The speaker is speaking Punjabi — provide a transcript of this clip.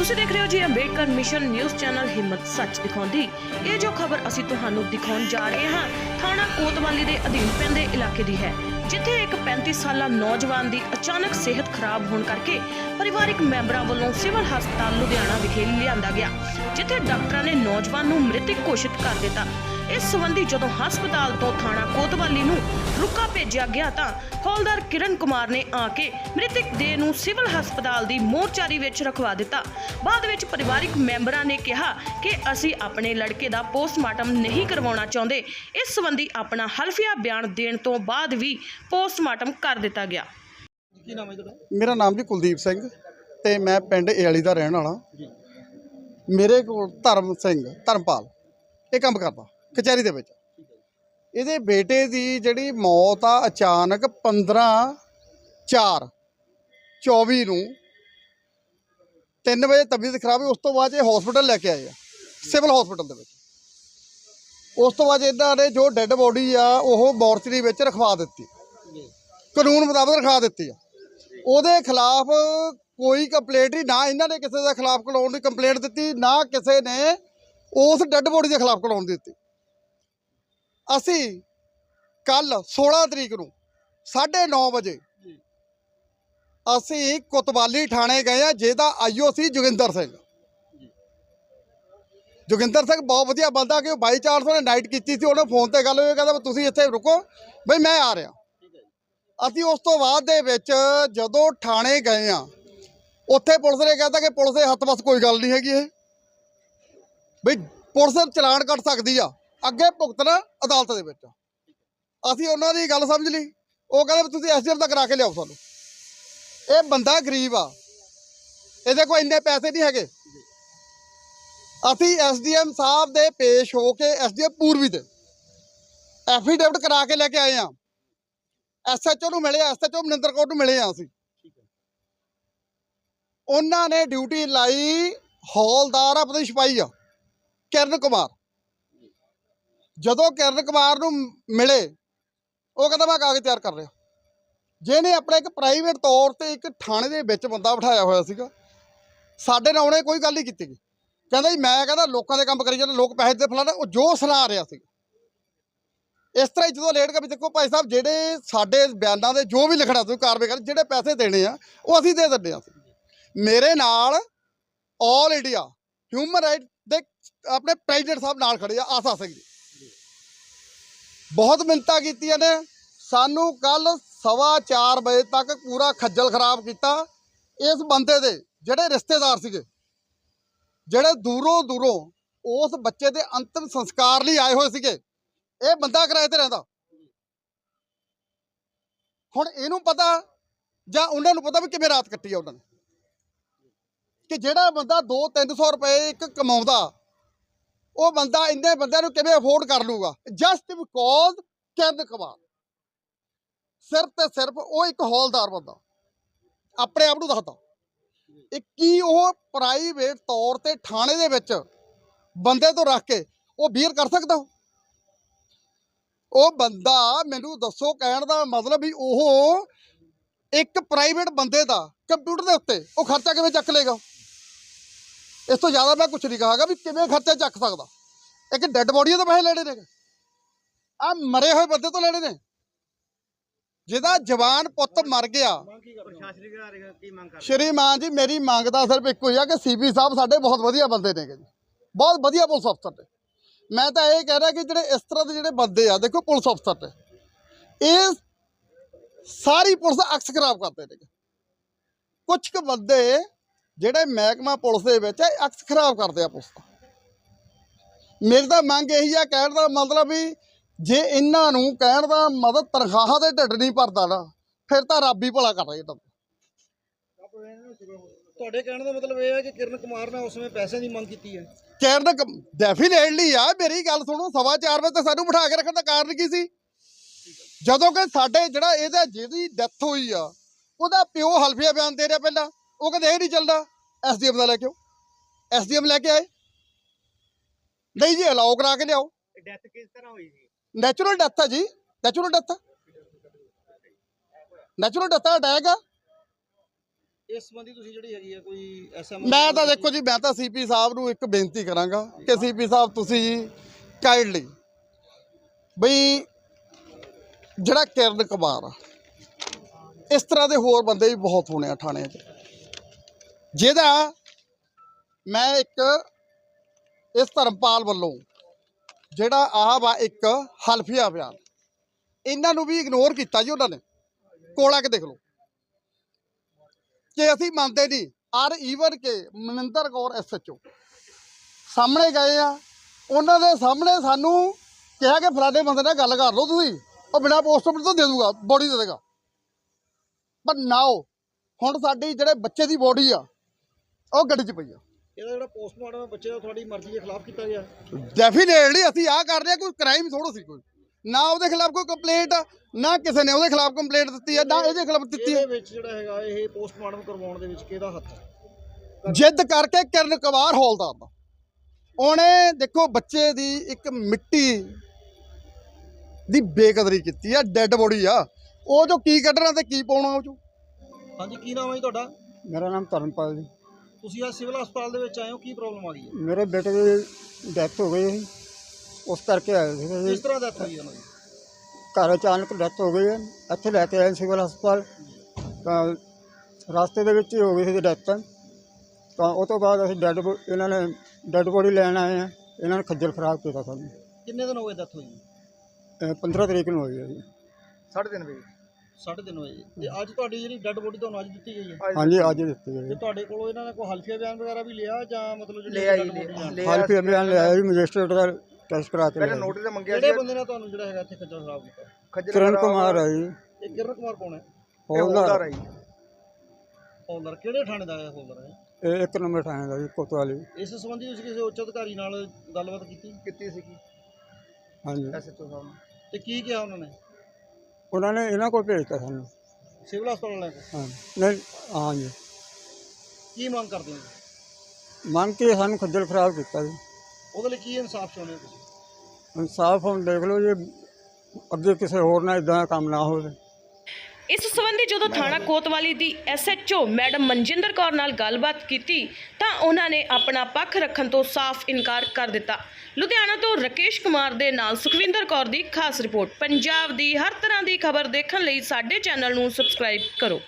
ਤੁਸੀਂ ਦੇਖ ਰਹੇ ਹੋ ਜੀ ਅੰਬੇਡਕਰ ਮਿਸ਼ਨ ਨਿਊਜ਼ ਚੈਨਲ ਹਿੰਮਤ ਸੱਚ ਦਿਖਾਉਂਦੀ। ਇਹ ਜੋ ਖਬਰ ਅਸੀਂ ਤੁਹਾਨੂੰ ਦਿਖਾਉਣ ਜਾ ਰਹੇ ਹਾਂ, ਥਾਣਾ ਕੋਤਵਾਲੀ ਦੇ ਅਧੀਨ ਪੈਂਦੇ ਇਲਾਕੇ ਦੀ ਹੈ, ਜਿੱਥੇ ਇੱਕ 35 ਸਾਲਾ ਨੌਜਵਾਨ ਦੀ ਅਚਾਨਕ ਸਿਹਤ ਖਰਾਬ ਹੋਣ ਕਰਕੇ ਪਰਿਵਾਰਕ ਮੈਂਬਰਾਂ ਵੱਲੋਂ ਸਿਵਲ ਹਸਪਤਾਲ ਲੁਧਿਆਣਾ ਵਿਖੇ ਲਿਆਂਦਾ ਗਿਆ, ਜਿੱਥੇ ਡਾਕਟਰਾਂ ਨੇ ਨੌਜਵਾਨ ਨੂੰ ਮ੍ਰਿਤਕ ਘੋਸ਼ਿਤ ਕਰ ਦਿੱਤਾ। ਇਸ ਸੰਬੰਧੀ ਜਦੋਂ ਹਸਪਤਾਲ ਤੋਂ ਥਾਣਾ ਕੋਤਵਾਲੀ ਨੂੰ ਰੁਕਾ ਭੇਜਿਆ ਗਿਆ ਤਾਂ ਹੌਲਦਾਰ ਕਿਰਨ ਕੁਮਾਰ ਨੇ ਆ ਕੇ ਮ੍ਰਿਤਕ ਦੇਹ ਨੂੰ ਸਿਵਲ ਹਸਪਤਾਲ ਦੀ ਮੋਰਚਾਰੀ ਵਿੱਚ ਰਖਵਾ ਦਿੱਤਾ। ਬਾਅਦ ਵਿੱਚ ਪਰਿਵਾਰਕ ਮੈਂਬਰਾਂ ਨੇ ਕਿਹਾ ਕਿ ਅਸੀਂ ਆਪਣੇ ਲੜਕੇ ਦਾ ਪੋਸਟਮਾਰਟਮ ਨਹੀਂ ਕਰਵਾਉਣਾ ਚਾਹੁੰਦੇ। ਇਸ ਸੰਬੰਧੀ ਆਪਣਾ ਹਲਫੀਆ ਬਿਆਨ ਦੇਣ ਤੋਂ ਬਾਅਦ ਵੀ ਪੋਸਟਮਾਰਟਮ ਕਰ ਦਿੱਤਾ ਗਿਆ। ਕੀ ਨਾਮ ਹੈ ਤੁਹਾਡਾ? ਮੇਰਾ ਨਾਮ ਜੀ ਕੁਲਦੀਪ ਸਿੰਘ ਤੇ ਮੈਂ ਪਿੰਡ ਏਆਲੀ ਦਾ ਰਹਿਣ ਵਾਲਾ। ਮੇਰੇ ਕੋਲ ਧਰਮ ਸਿੰਘ ਧਰਮਪਾਲ ਇਹ ਕੰਮ ਕਰਦਾ। ਕਚਹਿਰੀ ਦੇ ਵਿੱਚ। ਇਹਦੇ ਬੇਟੇ ਦੀ ਜਿਹੜੀ ਮੌਤ ਆ ਅਚਾਨਕ 15 4 24 ਨੂੰ 3 ਵਜੇ ਤਬੀਅਤ ਖਰਾਬ ਹੋਈ ਉਸ ਤੋਂ ਬਾਅਦ ਇਹ ਹਸਪੀਟਲ ਲੈ ਕੇ ਆਏ ਆ ਸਿਵਲ ਹਸਪੀਟਲ ਦੇ ਵਿੱਚ। ਉਸ ਤੋਂ ਬਾਅਦ ਇਹਨਾਂ ਨੇ ਜੋ ਡੈੱਡ ਬੋਡੀ ਆ ਉਹ ਮੋਰਚਰੀ ਵਿੱਚ ਰਖਵਾ ਦਿੱਤੀ। ਕਾਨੂੰਨ ਮੁਤਾਬਕ ਰਖਾ ਦਿੱਤੀ ਆ। ਉਹਦੇ ਖਿਲਾਫ ਕੋਈ ਕੰਪਲੇਂਟ ਨਹੀਂ ਨਾ ਇਹਨਾਂ ਨੇ ਕਿਸੇ ਦੇ ਖਿਲਾਫ ਕਲਾਉਣ ਦੀ ਕੰਪਲੇਂਟ ਦਿੱਤੀ ਨਾ ਕਿਸੇ ਨੇ ਉਸ ਡੈੱਡ ਬੋਡੀ ਦੇ ਖਿਲਾਫ ਕਲਾਉਣ ਦਿੱਤੀ। ਅਸੀਂ ਕੱਲ 16 ਤਰੀਕ ਨੂੰ 9:30 ਵਜੇ ਅਸੀਂ ਕੁਤਵਾਲੀ ਥਾਣੇ ਗਏ ਆ ਜਿਹਦਾ ਆਈਓ ਸੀ ਜੋਗਿੰਦਰ ਸਿੰਘ। ਜੋਗਿੰਦਰ ਸਿੰਘ ਬਹੁਤ ਵਧੀਆ ਬੰਦਾ ਕਿ ਉਹ ਬਾਈ ਚਾਂਸ ਉਹਨੇ ਨਾਈਟ ਕੀਤੀ ਸੀ ਉਹਨੇ ਫੋਨ ਤੇ ਗੱਲ ਹੋਈ ਕਹਿੰਦਾ ਵੀ ਤੁਸੀਂ ਇੱਥੇ ਰੁਕੋ ਬਈ ਮੈਂ ਆ ਰਿਹਾ। ਅਸੀਂ ਉਸ ਤੋਂ ਬਾਅਦ ਦੇ ਵਿੱਚ ਜਦੋਂ ਥਾਣੇ ਗਏ ਆ ਉੱਥੇ ਪੁਲਿਸ ਨੇ ਕਹਿਤਾ ਕਿ ਪੁਲਿਸ ਦੇ ਹੱਥ ਬਸ ਕੋਈ ਗੱਲ ਨਹੀਂ ਹੈਗੀ ਇਹ। ਬਈ ਪੁਲਿਸ ਚਲਾਨ ਕੱਟ ਸਕਦੀ ਆ। ਅੱਗੇ ਭੁਗਤਣਾ ਅਦਾਲਤ ਦੇ ਵਿੱਚ। ਅਸੀਂ ਉਹਨਾਂ ਦੀ ਗੱਲ ਸਮਝ ਲਈ। ਉਹ ਕਹਿੰਦੇ ਵੀ ਤੁਸੀਂ ਐਸਡੀਐਮ ਦਾ ਕਰਾ ਕੇ ਲਿਆਓ ਸਾਨੂੰ। ਇਹ ਬੰਦਾ ਗਰੀਬ ਆ। ਇਹਦੇ ਕੋਲ ਇੰਨੇ ਪੈਸੇ ਨਹੀਂ ਹੈਗੇ। ਅਸੀਂ ਐਸਡੀਐਮ ਸਾਹਿਬ ਦੇ ਪੇਸ਼ ਹੋ ਕੇ ਐਸਡੀਐਮ ਪੂਰਬੀ ਦੇ ਐਫੀਡੇਵਿਟ ਕਰਾ ਕੇ ਲੈ ਕੇ ਆਏ ਆ ਐਸਐਚਓ ਨੂੰ ਮਿਲੇ ਐਸਐਚਓ ਮਨਿੰਦਰ ਕੌਰ ਨੂੰ ਮਿਲੇ ਆ ਅਸੀਂ। ਉਹਨਾਂ ਨੇ ਡਿਊਟੀ ਲਾਈ ਹੌਲਦਾਰ ਆਪਣੀ ਸਿਪਾਹੀ ਆ, ਕਿਰਨ ਕੁਮਾਰ। ਜਦੋਂ ਕਿਰਨ ਕੁਮਾਰ ਨੂੰ ਮਿਲੇ, ਉਹ ਕਹਿੰਦਾ ਮੈਂ ਕਾਗਜ਼ ਤਿਆਰ ਕਰ ਰਿਹਾ। ਜਿਹਨੇ ਆਪਣਾ ਇੱਕ ਪ੍ਰਾਈਵੇਟ ਤੌਰ ਤੇ ਇੱਕ ਥਾਣੇ ਦੇ ਵਿੱਚ ਬੰਦਾ ਬਿਠਾਇਆ ਹੋਇਆ ਸੀਗਾ, ਸਾਡੇ ਨਾਲ ਉਹਨੇ ਕੋਈ ਗੱਲ ਨਹੀਂ ਕੀਤੀ। ਗੀ। ਕਹਿੰਦਾ ਜੀ, ਮੈਂ ਕਹਿੰਦਾ ਲੋਕਾਂ ਦੇ ਕੰਮ ਕਰੀ ਜਾਂਦੇ, ਲੋਕ ਪੈਸੇ ਦੇ ਫਲਾਣਾ, ਉਹ ਜੋ ਸੁਣਾ ਰਿਹਾ ਸੀ। ਇਸ ਤਰ੍ਹਾਂ ਹੀ ਜਦੋਂ ਲੇਟ ਕੇ ਵੀ ਦੇਖੋ ਭਾਈ ਸਾਹਿਬ, ਜਿਹੜੇ ਸਾਡੇ ਬਿਆਨਾਂ ਦੇ ਜੋ ਵੀ ਲਿਖਣਾ ਤੁਸੀਂ ਕਾਰਵਾਈ ਕਰ, ਜਿਹੜੇ ਪੈਸੇ ਦੇਣੇ ਆ, ਉਹ ਅਸੀਂ ਦੇ ਦਿੰਦੇ ਆ। ਮੇਰੇ ਨਾਲ ਆਲ ਇੰਡੀਆ ਹਿਊਮਨ ਰਾਈਟ ਦੇ ਆਪਣੇ ਪ੍ਰੈਜ਼ੀਡੈਂਟ ਸਾਹਿਬ ਨਾਲ ਖੜੇ ਆ, ਆਸਾ ਸਿੰਘ ਜੀ। ਬਹੁਤ ਮਿੰਤਾ ਕੀਤੀਆਂ ਨੇ। ਸਾਨੂੰ ਕੱਲ ਸਵਾ 4 ਵਜੇ ਤੱਕ ਪੂਰਾ ਖੱਜਲ ਖਰਾਬ ਕੀਤਾ ਇਸ ਬੰਦੇ ਦੇ, ਜਿਹੜੇ ਰਿਸ਼ਤੇਦਾਰ ਸੀਗੇ। ਜਿਹੜੇ ਦੂਰੋਂ ਦੂਰੋਂ ਉਸ ਬੱਚੇ ਦੇ ਅੰਤਿਮ ਸੰਸਕਾਰ ਲਈ ਆਏ ਹੋਏ ਸੀਗੇ। ਇਹ ਬੰਦਾ ਕਿਰਾਏ ਤੇ ਰਹਿੰਦਾ। ਹੁਣ ਇਹਨੂੰ ਪਤਾ, ਜਾਂ ਉਹਨਾਂ ਨੂੰ ਪਤਾ ਵੀ ਕਿਵੇਂ ਰਾਤ ਕੱਟੀ ਆ ਉਹਨਾਂ ਨੇ। ਕਿ ਜਿਹੜਾ ਬੰਦਾ 2-300 ਰੁਪਏ ਇੱਕ ਕਮਾਉਂਦਾ ਉਹ ਬੰਦਾ ਇੰਨੇ ਬੰਦਿਆਂ ਨੂੰ ਕਿਵੇਂ ਅਫੋਰਡ ਕਰ ਲੂਗਾ ਜਸਟ ਬਿਕੋਜ਼ ਕਿਰਨ ਕੁਮਾਰ ਸਿਰਫ ਤੇ ਸਿਰਫ ਉਹ ਇੱਕ ਹੌਲਦਾਰ ਬੰਦਾ। ਆਪਣੇ ਆਪ ਨੂੰ ਦੱਸਦਾ। ਇਹ ਕੀ ਉਹ ਪ੍ਰਾਈਵੇਟ ਤੌਰ ਤੇ ਥਾਣੇ ਦੇ ਵਿੱਚ ਬੰਦੇ ਤੋਂ ਰੱਖ ਕੇ ਉਹ ਬੀਅਰ ਕਰ ਸਕਦਾ ਉਹ? ਬੰਦਾ ਮੈਨੂੰ ਦੱਸੋ ਕਹਿਣ ਦਾ ਮਤਲਬ ਵੀ ਉਹ ਇੱਕ ਪ੍ਰਾਈਵੇਟ ਬੰਦੇ ਦਾ ਕੰਪਿਊਟਰ ਦੇ ਉੱਤੇ ਉਹ ਖਰਚਾ ਕਿਵੇਂ ਚੱਕ ਲੇਗਾ ਇਸ ਤੋਂ ਜ਼ਿਆਦਾ ਮੈਂ ਕੁਝ ਨਹੀਂ ਕਹਾਂਗਾ ਵੀ ਕਿਵੇਂ ਖਰਚਾ ਚੱਕ ਸਕਦਾ। ਇੱਕ ਡੈੱਡ ਬੋਡੀ ਤੋਂ ਪੈਸੇ ਲੈਣੇ ਨੇ। ਆ ਮਰੇ ਹੋਏ ਬੰਦੇ ਤੋਂ ਲੈਣੇ ਨੇ। ਜਿਹਦਾ ਜਵਾਨ ਪੁੱਤ ਮਰ ਗਿਆ। ਪ੍ਰਸ਼ਾਸਨਿਕ ਅਧਿਕਾਰੀ ਸ਼੍ਰੀਮਾਨ ਜੀ, ਮੇਰੀ ਮੰਗ ਤਾਂ ਸਿਰਫ ਇੱਕੋ ਹੀ ਆ ਕਿ ਸੀਪੀ ਸਾਹਿਬ ਸਾਡੇ ਬਹੁਤ ਵਧੀਆ ਬੰਦੇ ਨੇਗੇ ਜੀ। ਬਹੁਤ ਵਧੀਆ ਪੁਲਿਸ ਅਫਸਰ ਨੇ। ਮੈਂ ਤਾਂ ਇਹ ਕਹਿ ਰਿਹਾ ਕਿ ਜਿਹੜੇ ਇਸ ਤਰ੍ਹਾਂ ਦੇ ਜਿਹੜੇ ਬੰਦੇ ਆ, ਦੇਖੋ ਪੁਲਿਸ ਅਫਸਰ ਨੇ। ਇਹ ਸਾਰੀ ਪੁਲਿਸ ਦਾ ਅਕਸ ਖਰਾਬ ਕਰਦੇ ਨੇ ਕੁਝ ਕੁ ਬੰਦੇ ਜਿਹੜੇ ਮਹਿਕਮਾ ਪੁਲਿਸ ਦੇ ਵਿੱਚ ਹੈ ਅਕਸ ਖਰਾਬ ਕਰਦੇ ਆ ਪੁਲਿਸ ਮੇਰੀ ਤਾਂ ਮੰਗ ਇਹੀ ਆ ਕਹਿਣ ਦਾ ਮਤਲਬ ਵੀ ਜੇ ਇਹਨਾਂ ਨੂੰ ਕਹਿਣ ਦਾ ਮਤਲਬ ਤਨਖਾਹਾਂ ਦੇ ਢਿੱਡ ਨਹੀਂ ਭਰਦਾ ਨਾ ਫਿਰ ਤਾਂ ਰੱਬ ਹੀ ਭਲਾ ਕਰ ਰਿਹਾ। ਇਹਨਾਂ ਤੁਹਾਡੇ ਕਹਿਣ ਦਾ ਮਤਲਬ ਇਹ ਹੈ ਕਿ ਕਿਰਨ ਕੁਮਾਰ ਨੇ ਉਸ ਸਮੇਂ ਪੈਸੇ ਦੀ ਮੰਗ ਕੀਤੀ ਹੈ। ਕਹਿਣ ਦਾ ਡੈਫੀਨੇਟਲੀ ਆ ਮੇਰੀ ਗੱਲ ਸੁਣੋ ਸਵਾ ਚਾਰ ਵਜੇ ਤੇ ਸਾਨੂੰ ਬਿਠਾ ਕੇ ਰੱਖਣ ਦਾ ਕਾਰਨ ਕੀ ਸੀ? ਜਦੋਂ ਕਿ ਸਾਡੇ ਜਿਹੜਾ ਇਹਦਾ ਜਿਹਦੀ ਡੈਥ ਹੋਈ ਆ ਉਹਦਾ ਪਿਓ ਹਲਫੀਆ ਬਿਆਨ ਦੇ ਰਿਹਾ ਪਹਿਲਾਂ। ਉਹ ਕਹਿੰਦੇ ਇਹ ਨਹੀਂ ਚੱਲਦਾ। ਐਸਡੀਐਮ ਦਾ ਲੈ ਕੇ ਆਓ। ਐਸਡੀਐਮ ਲੈ ਕੇ ਆਏ। ਨਹੀਂ ਜੀ ਅਲਾਓ ਕਰਾ ਕੇ ਲਿਆਓ। ਡੈਥ ਕਿਸ ਤਰ੍ਹਾਂ ਹੋਈ ਸੀ? ਨੈਚੁਰਲ ਡੈਥ ਆ ਜੀ। Natural death natural death attack ਆ। ਇਸ ਸੰਬੰਧੀ ਤੁਸੀਂ ਜਿਹੜੀ ਹੈਗੀ ਹੈ ਕੋਈ ਐਸਐਮ ਮੈਂ ਤਾਂ ਦੇਖੋ ਜੀ ਮੈਂ ਤਾਂ ਸੀਪੀ ਸਾਹਿਬ ਨੂੰ ਇੱਕ ਬੇਨਤੀ ਕਰਾਂਗਾ ਕਿ ਸੀਪੀ ਸਾਹਿਬ ਤੁਸੀਂ ਜੀ ਕਾਈਂਡਲੀ ਬਈ ਜਿਹੜਾ ਕਿਰਨ ਕੁਮਾਰ ਆ ਇਸ ਤਰ੍ਹਾਂ ਦੇ ਹੋਰ ਬੰਦੇ ਵੀ ਬਹੁਤ ਹੋਣੇ ਆ ਥਾਣਿਆਂ 'ਚ। ਜਿਹਦਾ ਮੈਂ ਇੱਕ ਇਸ ਧਰਮਪਾਲ ਵੱਲੋਂ ਜਿਹੜਾ ਆਹ ਵਾ ਇੱਕ ਹਲਫੀਆ ਬਿਆਨ ਇਹਨਾਂ ਨੂੰ ਵੀ ਇਗਨੋਰ ਕੀਤਾ ਜੀ ਉਹਨਾਂ ਨੇ। ਕੋਲਾ ਕੇ ਦੇਖ ਲਓ। ਕਿ ਅਸੀਂ ਮੰਨਦੇ ਨਹੀਂ ਆਰ ਈਵਨ ਕੇ ਮਨਿੰਦਰ ਕੌਰ ਐਸਐਚਓ ਸਾਹਮਣੇ ਗਏ ਆ, ਉਹਨਾਂ ਦੇ ਸਾਹਮਣੇ ਸਾਨੂੰ ਕਿਹਾ ਕਿ ਫਲਾਣੇ ਬੰਦੇ ਨਾਲ ਗੱਲ ਕਰ ਲਓ ਤੁਸੀਂ, ਉਹ ਬਿਨਾ ਪੋਸਟਮਾਰਟਮ ਤੋਂ ਦੇ ਦੂਗਾ ਬੋਡੀ ਦੇ ਦੇਗਾ। ਪਰ ਨਾਓ ਹੁਣ ਸਾਡੀ ਜਿਹੜੇ ਬੱਚੇ ਦੀ ਬੋਡੀ ਆ ਉਹ ਗੱਡੀ 'ਚ ਪਈ ਆ। ਇਹਦਾ ਜਿਹੜਾ ਪੋਸਟਮਾਰਟਮ ਬੱਚੇ ਦਾ ਤੁਹਾਡੀ ਮਰਜ਼ੀ ਦੇ ਖਿਲਾਫ ਕੀਤਾ ਗਿਆ। ਡੈਫੀਨੇਟਲੀ ਅਸੀਂ ਆ ਕਰ ਰਹੇ ਹਾਂ ਕੋਈ ਕ੍ਰਾਈਮ ਥੋੜੋ ਸੀ ਕੋਈ। ਨਾ ਉਹਦੇ ਖਿਲਾਫ ਕੋਈ ਕੰਪਲੇਂਟ ਨਾ ਕਿਸੇ ਨੇ ਉਹਦੇ ਖਿਲਾਫ ਕੰਪਲੇਂਟ ਦਿੱਤੀ ਹੈ ਨਾ ਇਹਦੇ ਖਿਲਾਫ ਦਿੱਤੀ ਹੈ ਇਹਦੇ ਵਿੱਚ ਜਿਹੜਾ ਹੈਗਾ ਇਹ ਪੋਸਟਮਾਰਟਮ ਕਰਵਾਉਣ ਦੇ ਵਿੱਚ ਕਿਹਦਾ ਹੱਥ ਹੈ ਜਿੱਦ ਕਰਕੇ ਕਿਰਨ ਕੁਮਾਰ ਹੌਲਦਾਰ ਦਾ। ਉਹਨੇ ਦੇਖੋ ਬੱਚੇ ਦੀ ਇੱਕ ਮਿੱਟੀ ਦੀ ਬੇਕਦਰੀ ਕੀਤੀ ਆ ਡੈੱਡ ਬੋਡੀ ਆ। ਉਹ ਜੋ ਕੀ ਕੱਢਣਾ ਤੇ ਕੀ ਪਾਉਣਾ ਉਹ ਚੋਂ? ਹਾਂਜੀ ਕੀ ਨਾਮ ਹੈ ਜੀ ਤੁਹਾਡਾ? ਮੇਰਾ ਨਾਮ ਧਰਮਪਾਲ ਜੀ। ਤੁਸੀਂ ਅੱਜ ਸਿਵਲ ਹਸਪਤਾਲ ਦੇ ਵਿੱਚ ਆਏ ਹੋ ਕੀ ਪ੍ਰੋਬਲਮ ਆ ਗਈ? ਹੈ ਮੇਰੇ ਬੇਟੇ ਦੀ ਡੈਥ ਹੋ ਗਈ ਸੀ। ਉਸ ਕਰਕੇ ਆਏ ਸੀ। ਜੀ ਕਿਸ ਤਰ੍ਹਾਂ ਡੈਥ ਹੋਈ ਉਹਨਾਂ ਦੀ? ਘਰ ਅਚਾਨਕ ਡੈਥ ਹੋ ਗਈ ਹੈ। ਇੱਥੇ ਲੈ ਕੇ ਆਏ ਸਿਵਲ ਹਸਪਤਾਲ। ਤਾਂ ਰਸਤੇ ਦੇ ਵਿੱਚ ਹੀ ਹੋ ਗਈ ਸੀ ਡੈਥ ਤਾਂ ਉਹ ਤੋਂ ਬਾਅਦ ਅਸੀਂ ਡੈੱਡ ਇਹਨਾਂ ਨੇ ਡੈੱਡ ਬੋਡੀ ਲੈਣ ਆਏ ਆ ਇਹਨਾਂ ਨੇ ਖੱਜਲ ਖਰਾਬ ਕੀਤਾ ਸਾਨੂੰ। ਕਿੰਨੇ ਦਿਨ ਹੋ ਗਏ ਡੈਥ ਹੋਈ ਇਹ 15 ਤਰੀਕ ਨੂੰ ਹੋਈ ਹੈ ਜੀ। ਸਾਢੇ ਦਿਨ ਵਜੇ। ਸਾਢੇ ਦਿਨ ਹੋਏ ਜੀ। ਤੇ ਅੱਜ ਤੁਹਾਡੀ ਜਿਹੜੀ ਡੈੱਡ ਬੋਡੀ ਤੁਹਾਨੂੰ ਅੱਜ ਦਿੱਤੀ ਗਈ ਹੈ? ਹਾਂਜੀ ਅੱਜ ਦਿੱਤੀ ਗਈ ਤੇ ਤੁਹਾਡੇ ਕੋਲੋਂ ਇਹਨਾਂ ਨੇ ਕੋਈ ਹਲਫੀਆ ਬਿਆਨ ਵਗੈਰਾ ਵੀ ਲਿਆ ਜਾਂ ਮਤਲਬ ਜਿਹੜੀ ਹਾਲ ਫਿਰ ਬਿਆਨ ਲਿਆਇਆ ਜੀ ਮੈਜਿਸਟਰੇਟ ਦਾ ਟੈਸਟ ਕਰਾ ਕੇ ਲਿਆਇਆ ਜੀ। ਨੋਟਿਸ ਮੰਗਿਆ ਕਿਹੜੇ ਬੰਦੇ ਨੇ ਤੁਹਾਨੂੰ ਜਿਹੜਾ ਹੈਗਾ ਇੱਥੇ ਖੱਜਲ ਖਰਾਬ ਕੀਤਾ? ਕਿਰਨ ਕੁਮਾਰ ਹੈ ਜੀ। ਇਹ ਕਿਰਨ ਕੁਮਾਰ ਕੌਣ ਹੈ? ਹੌਲਦਾਰ। ਹੌਲਦਾਰ ਕਿਹੜੇ ਥਾਣੇ ਦਾ ਹੈ ਹੌਲਦਾਰ ਹੈ ਇਹ ਇੱਕ ਨੰਬਰ ਥਾਣੇ ਦਾ ਜੀ ਕੋਤਵਾਲੀ। ਇਸ ਸੰਬੰਧੀ ਤੁਸੀਂ ਕਿਸੇ ਉੱਚ ਅਧਿਕਾਰੀ ਨਾਲ ਗੱਲਬਾਤ ਕੀਤੀ? ਕੀਤੀ ਸੀਗੀ। ਹਾਂਜੀ। ਐਸਐਚਓ ਸਾਹਿਬ ਨਾਲ। ਤੇ ਕੀ ਕਿਹਾ ਉਹਨਾਂ ਨੇ? ਉਹਨਾਂ ਨੇ ਇਹਨਾਂ ਕੋਲ ਭੇਜਤਾ ਸਾਨੂੰ। ਸਿਵਲ ਹਸਪਤਾਲ ਲੈ ਕੇ ਹਾਂ। ਨਹੀਂ ਹਾਂਜੀ ਕੀ ਮੰਗ ਕਰਦੇ ਹੋ ਮੰਗ ਕੇ ਸਾਨੂੰ ਖੱਜਲ ਖਰਾਬ ਕੀਤਾ ਜੀ। ਉਹਦੇ ਲਈ ਕੀ ਇਨਸਾਫ ਚਾਹੁੰਦੇ ਹੋ ਤੁਸੀਂ? ਇਨਸਾਫ ਹੁਣ ਦੇਖ ਲਓ ਜੀ ਅੱਗੇ ਕਿਸੇ ਹੋਰ ਨਾਲ ਇਦਾਂ ਦਾ ਕੰਮ ਨਾ ਹੋਵੇ। ਇਸ ਸੰਬੰਧੀ ਜਦੋਂ ਥਾਣਾ ਕੋਤਵਾਲੀ ਦੀ ਐਸਐਚਓ ਮੈਡਮ ਮਨਜਿੰਦਰ ਕੌਰ ਨਾਲ ਗੱਲਬਾਤ ਕੀਤੀ ਤਾਂ ਉਹਨਾਂ ਨੇ ਆਪਣਾ ਪੱਖ ਰੱਖਣ ਤੋਂ ਸਾਫ਼ ਇਨਕਾਰ ਕਰ ਦਿੱਤਾ। ਲੁਧਿਆਣਾ ਤੋਂ ਰਕੇਸ਼ ਕੁਮਾਰ ਦੇ ਨਾਲ ਸੁਖਵਿੰਦਰ ਕੌਰ ਦੀ ਖਾਸ ਰਿਪੋਰਟ। ਪੰਜਾਬ ਦੀ ਹਰ ਤਰ੍ਹਾਂ ਦੀ ਖਬਰ ਦੇਖਣ ਲਈ ਸਾਡੇ ਚੈਨਲ ਨੂੰ ਸਬਸਕ੍ਰਾਈਬ ਕਰੋ।